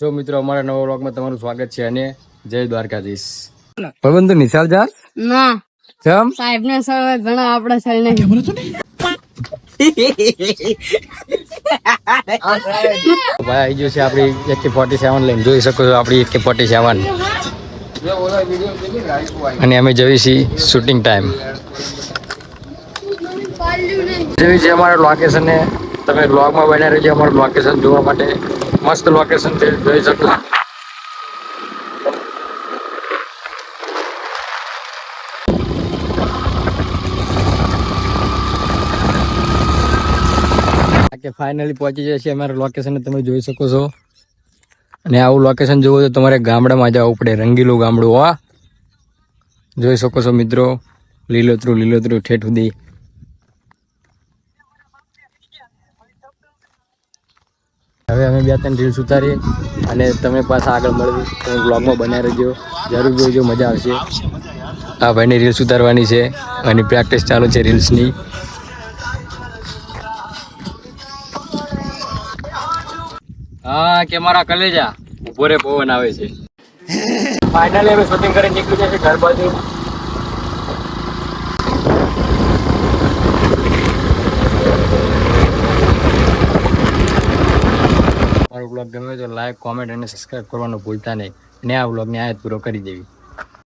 જો મિત્રો અમારા નવા વ્લોગમાં તમારું સ્વાગત છે અને જય દ્વારકાધીશ. પ્રબંધ નિશાળ જા ના. જમ? સાહેબ ને સર ઘણા આપડા સર ને. ભાઈ આવી ગયું છે આપણી એકે ફોર્ટી સેવન લઈને. જોઈ શકો છો આપણી એકે ફોર્ટી સેવન અને અમે જઈએ છીએ શૂટિંગ ટાઈમ જેવી છે અમારા લોકેશન ને. તમે બ્લોગમાં બન્યા રહેજો અમારું લોકેશન જોવા માટે. મસ્ત લોકેશન છે, જોઈ શકો. કે ફાઇનલી પહોંચી છે અમારા લોકેશન તમે જોઈ શકો છો. અને આવું લોકેશન જોવું તો તમારે ગામડામાં જવું પડે, રંગીલું ગામડું આ જોઈ શકો છો મિત્રો, લીલોતરું લીલોતરું ઠેઠ સુધી. હવે અમે બે ત્રણ રીલ્સ ઉતારીએ અને તમે પાછા આગળ મળવી તમે બ્લોગમાં બનાવી રહેજો. જરૂર જોઈજો મજા આવશે. આ ભાઈની રીલ્સ ઉતારવાની છે અને પ્રેક્ટિસ ચાલુ છે રીલ્સની હા કે મારા કલેજા ઊભો રે, પવન આવે છે. ફાઇનલી અમે શૂટિંગ કરી નીકળી જશે, ઘર બાજુ. મારો બ્લોગ ગમે તો લાઈક કોમેન્ટ અને સબસ્ક્રાઈબ કરવાનું ભૂલતા નહીં. અને આ બ્લોગને આ પૂરો કરી દેવી.